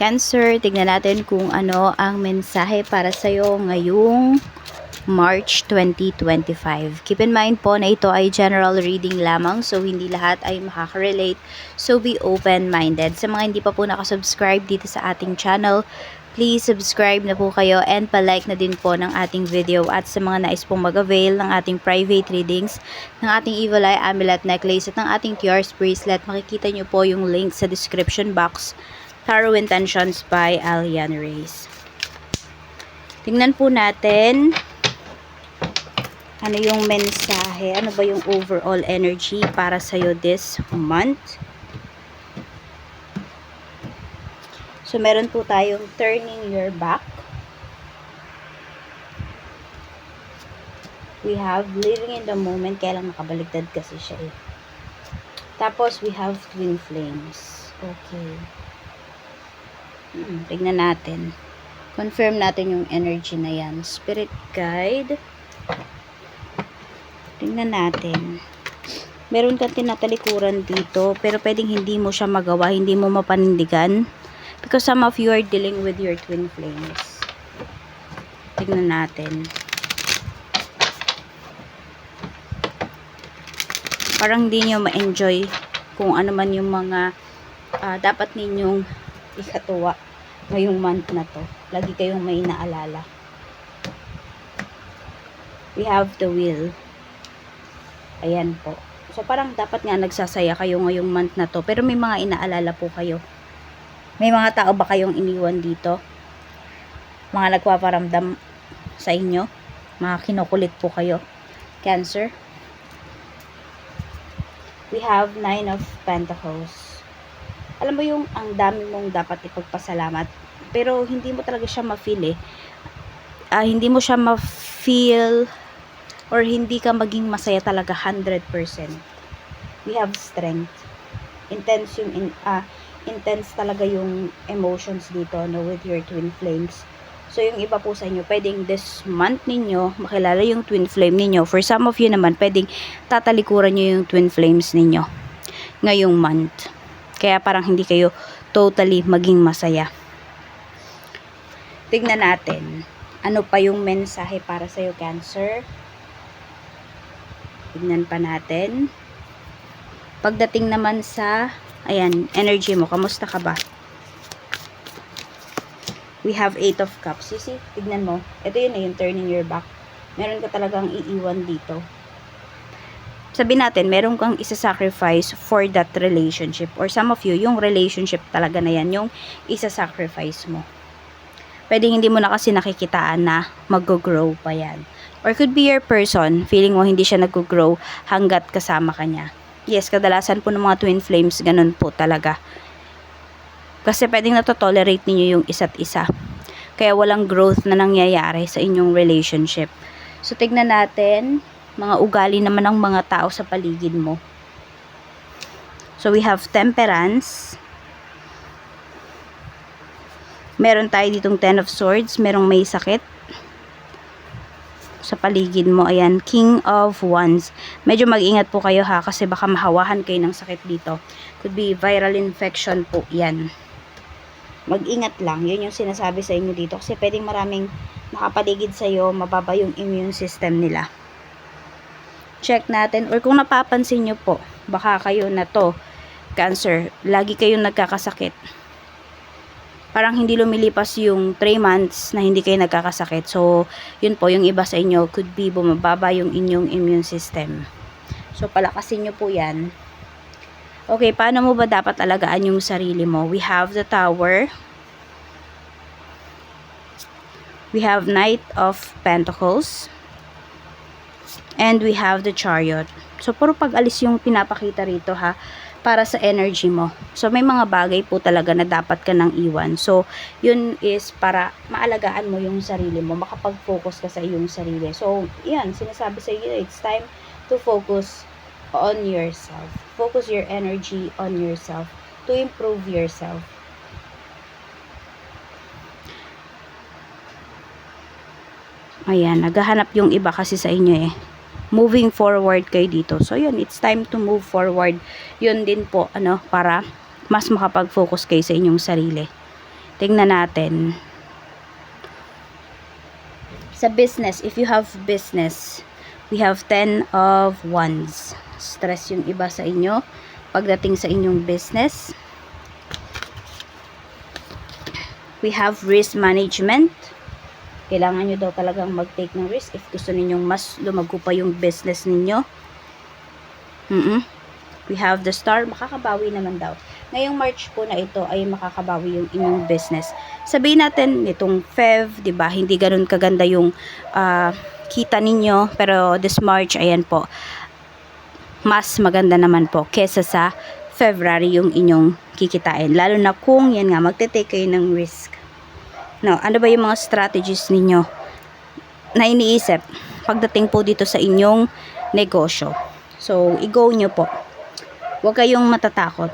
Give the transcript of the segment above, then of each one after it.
Cancer, tignan natin kung ano ang mensahe para sa'yo ngayong March 2025. Keep in mind po na ito ay general reading lamang so hindi lahat ay makaka-relate. So be open-minded. Sa mga hindi pa po nakasubscribe dito sa ating channel, please subscribe na po kayo and palike na din po ng ating video at sa mga nais pong mag-avail ng ating private readings ng ating Evil Eye Amulet Necklace at ng ating Tears Bracelet, makikita nyo po yung link sa description box Tarot Intentions by Alian Reyes. Tingnan po natin ano yung mensahe, ano ba yung overall energy para sa'yo this month. So, meron po tayong turning your back. We have living in the moment. Kaya nakabaligtad kasi siya eh. Tapos, we have twin flames. Okay. Hmm, tignan natin. Confirm natin yung energy na yan. Spirit guide. Tingnan natin. Meron kang tinatalikuran dito, pero pwedeng hindi mo siya magawa, hindi mo mapanindigan. Because some of you are dealing with your twin flames. Tingnan natin. Parang hindi nyo ma-enjoy kung ano man yung mga ah, dapat ninyong ikatuwa ngayong month na to. Lagi kayong may naalala. We have the will. Ayan po. So, parang dapat nga nagsasaya kayo ngayong month na to. Pero may mga inaalala po kayo. May mga tao ba kayong iniwan dito? Mga nagpaparamdam sa inyo? Mga kinukulit po kayo? Cancer? We have Nine of Pentacles. Alam mo yung ang dami mong dapat ipagpasalamat. Pero hindi mo talaga siya ma-feel eh. Ah, hindi mo siya ma-feel or hindi ka maging masaya talaga 100%. We have strength. Intense yung in, ah, intense talaga yung emotions dito no with your twin flames. So yung iba po sa inyo, pwedeng this month ninyo makilala yung twin flame ninyo. For some of you naman, pwedeng tatalikuran nyo yung twin flames ninyo ngayong month. Kaya parang hindi kayo totally maging masaya. Tignan natin. Ano pa yung mensahe para sa'yo, Cancer? Tignan pa natin. Pagdating naman sa, ayan, energy mo, kamusta ka ba? We have eight of cups. You see, tignan mo. Ito yun eh, yung turning your back. Meron ka talagang iiwan dito. Sabi natin, meron kang isa-sacrifice for that relationship. Or some of you, yung relationship talaga na yan, yung isa-sacrifice mo. Pwede hindi mo na kasi nakikitaan na mag-grow pa yan. Or could be your person, feeling mo hindi siya nag-grow hanggat kasama ka niya. Yes, kadalasan po ng mga twin flames, ganun po talaga. Kasi pwedeng natotolerate ninyo yung isa't isa. Kaya walang growth na nangyayari sa inyong relationship. So, tignan natin, mga ugali naman ng mga tao sa paligid mo. So, we have temperance. Meron tayo ditong ten of swords. Merong may sakit sa paligid mo. Ayan, King of Wands. Medyo mag-ingat po kayo ha kasi baka mahawahan kayo ng sakit dito. Could be viral infection po yan. Mag-ingat lang. Yun yung sinasabi sa inyo dito kasi pwedeng maraming nakapaligid sa iyo, mababa yung immune system nila. Check natin or kung napapansin nyo po, baka kayo na to, cancer, lagi kayong nagkakasakit parang hindi lumilipas yung 3 months na hindi kayo nagkakasakit. So, yun po, yung iba sa inyo could be bumababa yung inyong immune system. So, palakasin nyo po yan. Okay, paano mo ba dapat alagaan yung sarili mo? We have the tower. We have Knight of Pentacles. And we have the Chariot. So, puro pag-alis yung pinapakita rito ha para sa energy mo. So, may mga bagay po talaga na dapat ka nang iwan. So, yun is para maalagaan mo yung sarili mo. Makapag-focus ka sa iyong sarili. So, yan, sinasabi sa iyo, it's time to focus on yourself. Focus your energy on yourself to improve yourself. Ayan, naghahanap yung iba kasi sa inyo eh moving forward kayo dito. So, yun, it's time to move forward. Yun din po, ano, para mas makapag-focus kayo sa inyong sarili. Tingnan natin. Sa business, if you have business, we have 10 of wands. Stress yung iba sa inyo pagdating sa inyong business. We have risk management. Kailangan nyo daw talagang mag-take ng risk if gusto ninyong mas lumago pa yung business ninyo. mm We have the star. Makakabawi naman daw. Ngayong March po na ito ay makakabawi yung inyong business. Sabihin natin, itong Fev, di ba hindi ganun kaganda yung ah, kita ninyo. Pero this March, ayan po, mas maganda naman po kesa sa February yung inyong kikitain. Lalo na kung yan nga, magte-take kayo ng risk. No, ano ba yung mga strategies ninyo na iniisip pagdating po dito sa inyong negosyo? So, i-go nyo po. Huwag kayong matatakot.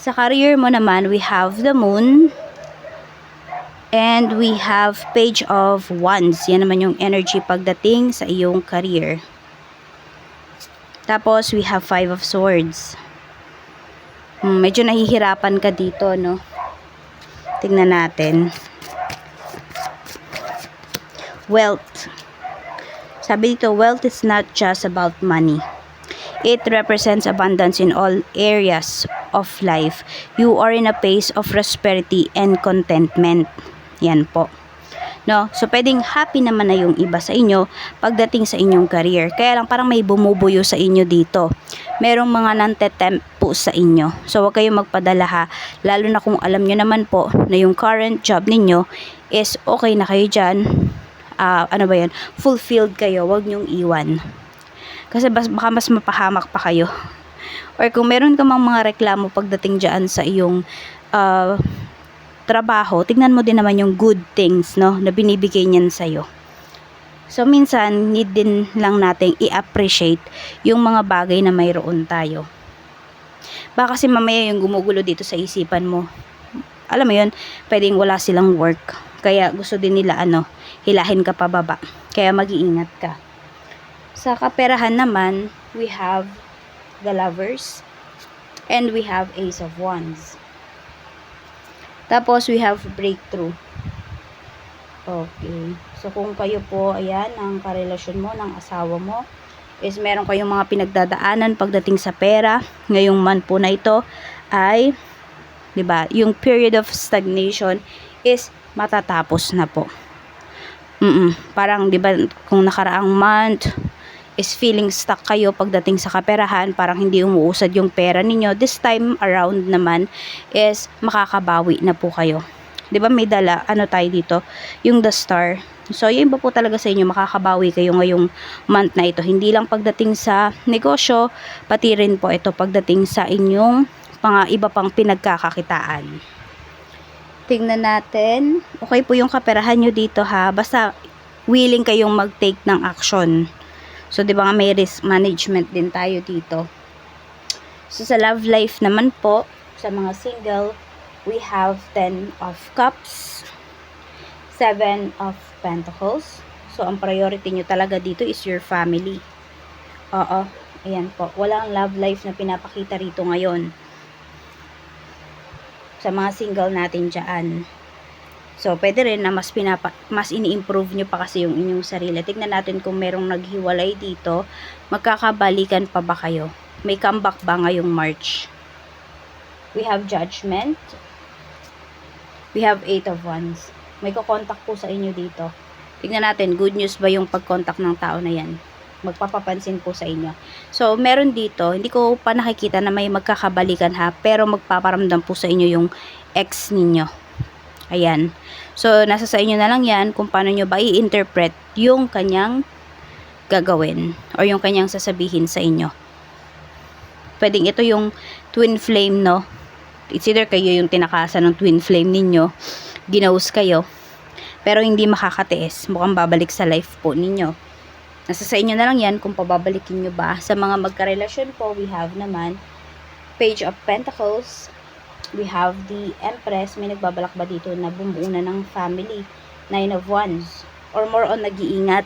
Sa career mo naman, we have the moon and we have page of wands. Yan naman yung energy pagdating sa iyong career. Tapos, we have five of swords. Hmm, medyo nahihirapan ka dito, no? Tingnan natin. Wealth. Sabi dito, wealth is not just about money. It represents abundance in all areas of life. You are in a phase of prosperity and contentment. Yan po. No? So, pwedeng happy naman na yung iba sa inyo pagdating sa inyong career. Kaya lang parang may bumubuyo sa inyo dito. Merong mga nantetempt po sa inyo. So, huwag kayong magpadala ha. Lalo na kung alam nyo naman po na yung current job ninyo is okay na kayo dyan. Ah, ano ba yan? Fulfilled kayo. Huwag nyong iwan. Kasi bas, baka mas mapahamak pa kayo. Or kung meron ka mang mga reklamo pagdating dyan sa iyong ah, trabaho, tingnan mo din naman yung good things, no, na binibigay niyan sa'yo. So, minsan, need din lang nating i-appreciate yung mga bagay na mayroon tayo. Baka kasi mamaya yung gumugulo dito sa isipan mo. Alam mo yun, pwedeng wala silang work. Kaya gusto din nila, ano, hilahin ka pababa. Kaya mag-iingat ka. Sa kaperahan naman, we have the lovers and we have ace of wands. Tapos, we have breakthrough. Okay. So, kung kayo po, ayan, ang karelasyon mo, ng asawa mo, is meron kayong mga pinagdadaanan pagdating sa pera, ngayong month po na ito, ay, di ba yung period of stagnation is matatapos na po. Mm Parang, di ba kung nakaraang month, is feeling stuck kayo pagdating sa kaperahan, parang hindi umuusad yung pera ninyo. This time around naman is makakabawi na po kayo. 'Di ba may dala ano tayo dito, yung the star. So, yun ba po talaga sa inyo, makakabawi kayo ngayong month na ito. Hindi lang pagdating sa negosyo, pati rin po ito pagdating sa inyong mga iba pang pinagkakakitaan. Tingnan natin. Okay po yung kaperahan nyo dito ha. Basta willing kayong mag-take ng action. So, di ba may risk management din tayo dito. So, sa love life naman po, sa mga single, we have 10 of cups, 7 of pentacles. So, ang priority nyo talaga dito is your family. Oo, ayan po. Walang love life na pinapakita rito ngayon. Sa mga single natin dyan. So, pwede rin na mas, pinapa, mas ini-improve nyo pa kasi yung inyong sarili. Tignan natin kung merong naghiwalay dito, magkakabalikan pa ba kayo? May comeback ba ngayong March? We have judgment. We have eight of wands. May kukontak po sa inyo dito. Tignan natin, good news ba yung pag-contact ng tao na yan? Magpapapansin po sa inyo. So, meron dito, hindi ko pa nakikita na may magkakabalikan ha, pero magpaparamdam po sa inyo yung ex ninyo. Ayan. So, nasa sa inyo na lang yan kung paano nyo ba i-interpret yung kanyang gagawin or yung kanyang sasabihin sa inyo. Pwedeng ito yung twin flame, no? It's either kayo yung tinakasan ng twin flame ninyo, ginaus kayo, pero hindi makakatiis. Mukhang babalik sa life po ninyo. Nasa sa inyo na lang yan kung pababalikin nyo ba. Sa mga magkarelasyon po, we have naman Page of Pentacles, we have the Empress, may nagbabalak ba dito na bumuo ng family, Nine of Wands, or more on nag-iingat.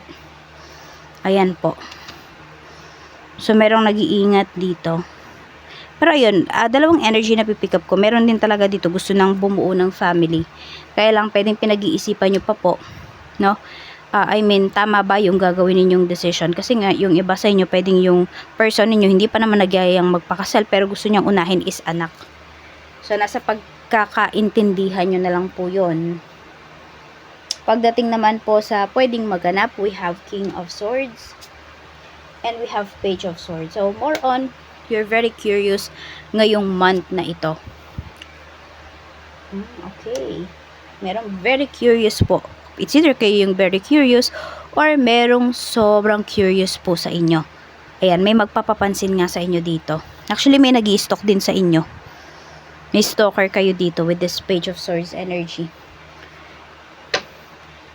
Ayan po. So, merong nag-iingat dito. Pero ayun, ah, dalawang energy na pipick up ko. Meron din talaga dito gusto nang bumuo ng family. Kaya lang pwedeng pinag-iisipan nyo pa po, no? Ah, I mean, tama ba yung gagawin ninyong decision? Kasi nga, yung iba sa inyo, pwedeng yung person ninyo, hindi pa naman nagyayang magpakasal, pero gusto niyang unahin is anak. So, nasa pagkakaintindihan nyo na lang po yun. Pagdating naman po sa pwedeng maganap, we have King of Swords and we have Page of Swords. So, more on, you're very curious ngayong month na ito. Hmm, okay. Merong very curious po. It's either kayo yung very curious or merong sobrang curious po sa inyo. Ayan, may magpapapansin nga sa inyo dito. Actually, may nag stalk din sa inyo. May stalker kayo dito with this Page of Swords energy.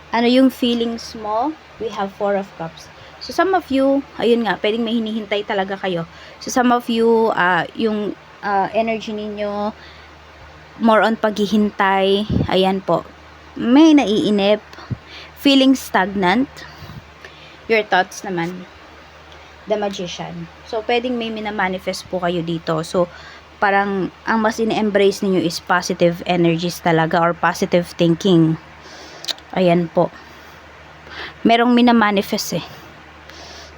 Ano yung feelings mo? We have Four of Cups. So, some of you, ayun nga, pwedeng may hinihintay talaga kayo. So, some of you, ah, yung ah, energy ninyo, more on paghihintay, ayan po, may naiinip, feeling stagnant, your thoughts naman, the magician. So, pwedeng may minamanifest po kayo dito. So, parang, ang mas ine-embrace ninyo is positive energies talaga or positive thinking. Ayan po. Merong minamanifest eh.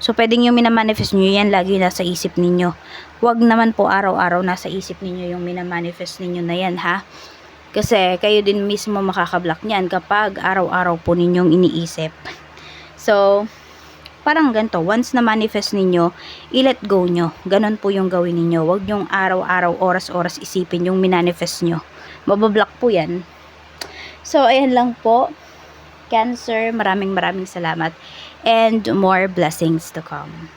So, pwedeng yung minamanifest nyo, yan lagi nasa isip ninyo. Huwag naman po araw-araw nasa isip ninyo yung minamanifest ninyo na yan, ha? Kasi, kayo din mismo makakablock niyan kapag araw-araw po ninyong iniisip. So, parang ganito, once na manifest ninyo, i-let go nyo. Ganon po yung gawin ninyo. Huwag nyong araw-araw, oras-oras isipin yung minanifest nyo. Mabablock po yan. So, ayan lang po. Cancer, maraming maraming salamat. And more blessings to come.